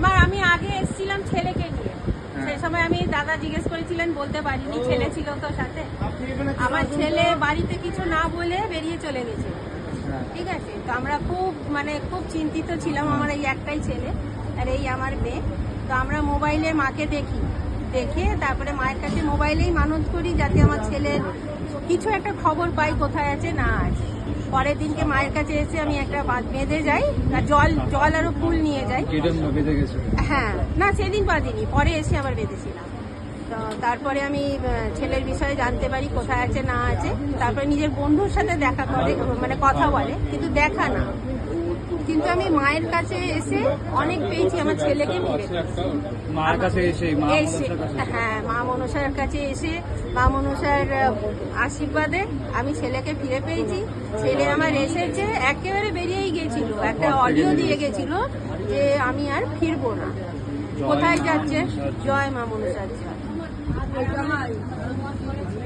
আমার আমি আগে এসেছিলাম ছেলেকে নিয়ে। সেই সময় আমি দাদা জিজ্ঞেস করেছিলেন বলতে পারিনি ছেলে ছিল তো সাথে? আমার ছেলে বাড়িতে কিছু না বলে বেরিয়ে চলে গেছে। হ্যাঁ। ঠিক আছে? তো আমরা খুব মানে খুব চিন্তিত ছিলাম আমার এই একটাই ছেলে আর এই আমার মেয়ে। তো আমরা মোবাইলে মাকে দেখি দেখে তারপরে মায়ের কাছে মোবাইলেই মানত করি যাতে আমার ছেলের কিছু একটা খবর পাই কোথায় আছে না আছে। পরের দিনকে মায়ের কাছে এসে আমি একটা বাঁধ বেঁধে যাই আর জল জল আরও ফুল নিয়ে যাই। হ্যাঁ। না সেদিন বাঁধিনি পরে এসে আবার বেঁধেছিলাম। তো তারপরে আমি ছেলের বিষয়ে জানতে পারি কোথায় আছে না আছে। তারপরে নিজের বন্ধুর সাথে দেখা করে মানে কথা বলে কিন্তু দেখা না। কিন্তু আমি মায়ের কাছে এসে অনেক পেয়েছি আমার ছেলেকে মার কাছে এসে হ্যাঁ মা মনসার কাছে এসে মা মনসার আশীর্বাদে আমি ছেলেকে ফিরে পেয়েছি। ছেলে আমার এসেছে একেবারে বেরিয়েই গেছিল একটা অডিও দিয়ে গেছিল যে আমি আর ফিরবো না। কোথায় যাচ্ছে? জয় মা মনসার। জয়।